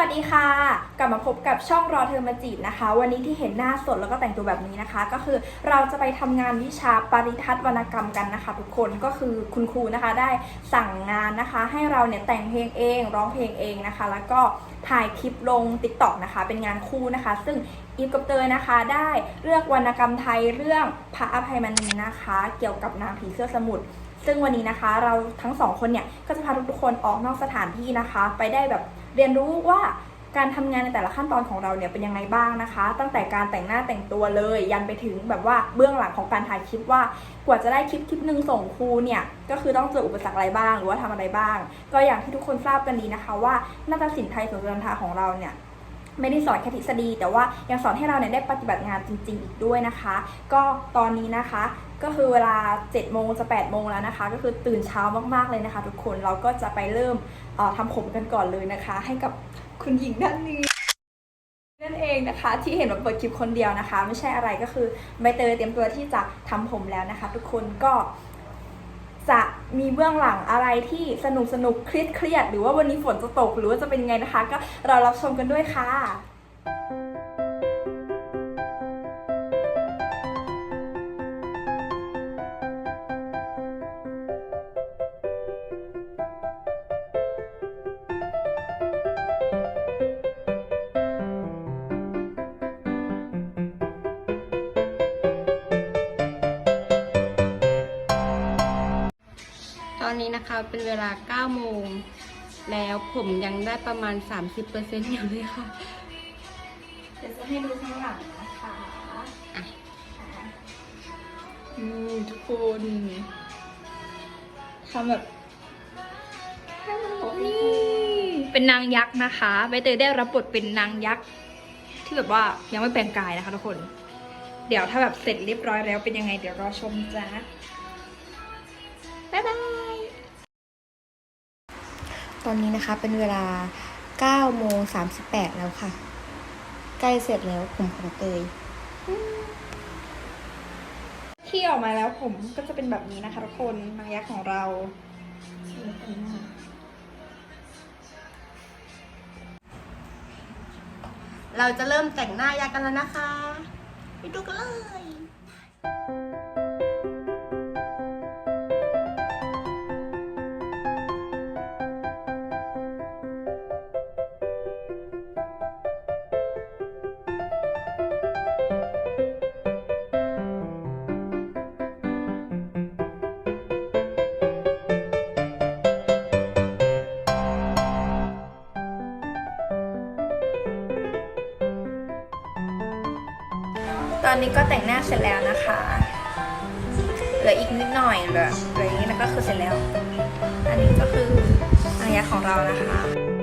วัสดีค่ะ กลับมาพบกับช่องรอเธอมาจีบนะคะ วันนี้ที่เห็นหน้าสดแล้วก็แต่งตัวแบบนี้นะคะ ก็คือเราจะไปทำงานวิชาปริทัศน์วรรณกรรมกันนะคะ ทุกคนก็คือคุณครูนะคะได้สั่งงานนะคะ ให้เราเนี่ยแต่งเพลงเอง ร้องเพลงเองนะคะ แล้วก็ถ่ายคลิปลง t ิ k t o k นะคะ เป็นงานคู่นะคะ ซึ่งอีฟกับเตยนะคะ ได้เลือกวรรณกรรมไทยเรื่องพระอภัยมณีนะคะ เกี่ยวกับนางผีเสื้อสมุทรซึ่งวันนี้นะคะ เราทั้งสองคนเนี่ยก็จะพาทุกๆคนออกนอกสถานที่นะคะ ไปได้แบบ เรียนรู้ว่าการทำงานในแต่ละขั้นตอนของเราเนี่ยเป็นยังไงบ้างนะคะ ตั้งแต่การแต่งหน้าแต่งตัวเลย ยันไปถึงแบบว่าเบื้องหลังของการถ่ายคลิปว่ากว่าจะได้คลิปคลิปหนึ่งส่งครูเนี่ยก็คือต้องเจออุปสรรคอะไรบ้าง หรือว่าทำอะไรบ้าง ก็อย่างที่ทุกคนทราบกันดีนะคะ ว่านาฏศิลป์ไทยสุนันทาของเราเนี่ย ไม่ได้สอนแค่ทฤษฎี แต่ว่ายังสอนให้เราเนี่ยได้ปฏิบัติงานจริง ๆ อีกด้วยนะคะ ก็ตอนนี้นะคะก็คือเวลา7โมงจะ8โมงแล้วนะคะ ก็คือตื่นเช้ามากๆเลยนะคะ ทุกคนเราก็จะไปเริ่มทำผมกันก่อนเลยนะคะ ให้กับคุณหญิงท่านนี้นั่นเองนะคะ ที่เห็นว่าเปิดคลิปคนเดียวนะคะ ไม่ใช่อะไรก็คือใบเตยเตรียมตัวที่จะทำผมแล้วนะคะ ทุกคนก็ มีเบื้องหลังอะไรที่สนุกสนุกเครียดเครียดหรือว่าวันนี้ฝนจะตกหรือว่าจะเป็นยังไงนะคะ ก็เรารับชมกันด้วยค่ะ อนนี้นะคะเป็นเวลา9โมงแล้วผมยังได้ประมาณ 30%อยู่เลยค่ะ เดี๋ยวจะให้ดูข้างหลังนะคะอืมทุกคนทำแบบนี่เป็นนางยักษ์นะคะใบเตยได้รับบทเป็นนางยักษ์ที่แบบว่ายังไม่แปลงกายนะคะทุกคน เดี๋ยวถ้าแบบเสร็จเรียบร้อยแล้วเป็นยังไงเดี๋ยวรอชมจ้า อนนี้นะคะเป็นเวลา9โมง38 แล้วค่ะ ใกล้เสร็จแล้วผมของเตยที่ออกมาแล้วผมก็จะเป็นแบบนี้นะคะทุกคนนางยักษ์ของเรา เราจะเริ่มแต่งหน้ายากันแล้วนะคะ ไปดูกันเลย อนนี้ก็แต่งหน้าเสร็จแล้วนะคะเหลืออีกนิดหน่อยเหลือเหลืออีกนิดแล้วก็คือเสร็จแล้ว อันนี้ก็คืออางยักษ์ของเรานะคะ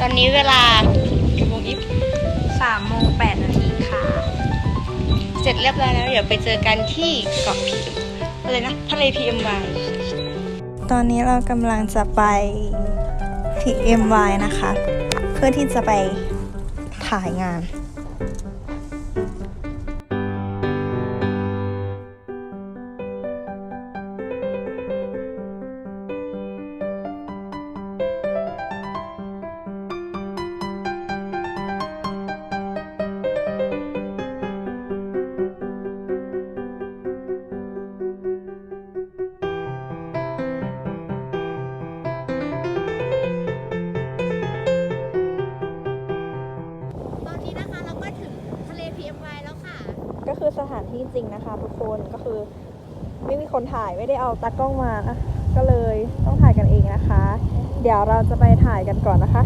ตอนนี้เวลากี่โมงอีฟสามโมงแปดนาทีค่ะ เสร็จเรียบร้อยแล้ว เดี๋ยวไปเจอกันที่เกาะพีอะไรนะทะเลพีเอ็มวายตอนนี้เรากำลังจะไป TMY นะคะ เพื่อที่จะไปถ่ายงาน สถานที่จริงนะคะทุกคนก็คือไม่มีคนถ่ายไม่ได้เอาตากล้องมา ก็เลยต้องถ่ายกันเองนะคะ เดี๋ยวเราจะไปถ่ายกันก่อนนะคะ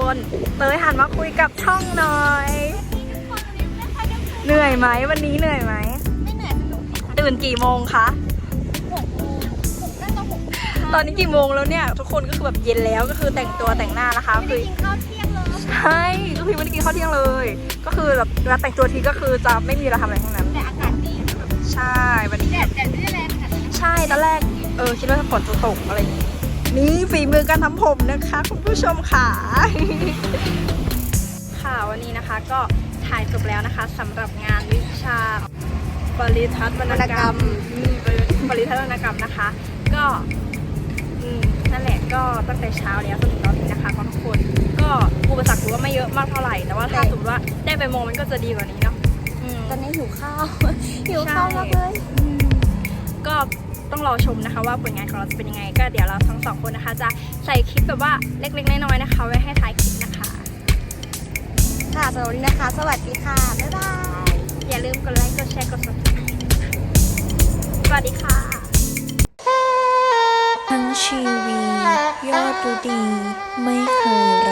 คะทุกคนเตยหันมาคุยกับช่องหน่อย เหนื่อยไหมวันนี้เหนื่อยไหมไม่เหนื่อยสนุกตื่นกี่โมงคะหกโมงหกน่าจะหกตอนนี้กี่โมงแล้วเนี่ย ทุกคนก็คือแบบเย็นแล้วก็คือแต่งตัวแต่งหน้านะคะคือกินข้าวเที่ยงเลยใช่ก็คือไม่ได้กินข้าวเที่ยงเลย ก็คือแบบเวลาแต่งตัวทีก็คือจะไม่มีเวลาทำอะไรทั้งนั้นแต่อากาศดีแบบใช่วันนี้แดดแดดไม่ได้แรงขนาดนั้นใช่ตอนแรกเออคิดว่าฝนจะตกอะไรอย่างนี้ นี่ฝีมือการทำผมนะคะ คุณผู้ชมค่ะ ค่ะวันนี้นะคะก็ถ่ายจบแล้วนะคะสำหรับงานวิชาปริทัศน์วรรณกรรมอืมปริทัศน์วรรณกรรมนะคะ ก็อืมนั่นแหละก็ตั้งแต่เช้าแล้วจนถึงตอนนี้นะคะก็ทุกคน ก็อุปสรรคถือว่าไม่เยอะมากเท่าไหร่ แต่ว่าถ้าสมมติว่าได้ไปมองมันก็จะดีกว่านี้เนาะอืมตอนนี้หิวข้าวหิวข้าวมากเลยก็ ต้องรอชมนะคะ ว่าผลงานของเราจะเป็นยังไง ก็เดี๋ยวเราทั้งสองคนนะคะ จะใส่คลิปแบบว่าเล็กๆน้อยๆนะคะ ไว้ให้ท้ายคลิปนะคะ ค่ะสำหรับวันนี้นะคะ สวัสดีค่ะ บ๊ายบาย อย่าลืมกดไลค์ กดแชร์ กด subscribe สวัสดีค่ะ ทั้งชีวียอดดูดี ไม่เคย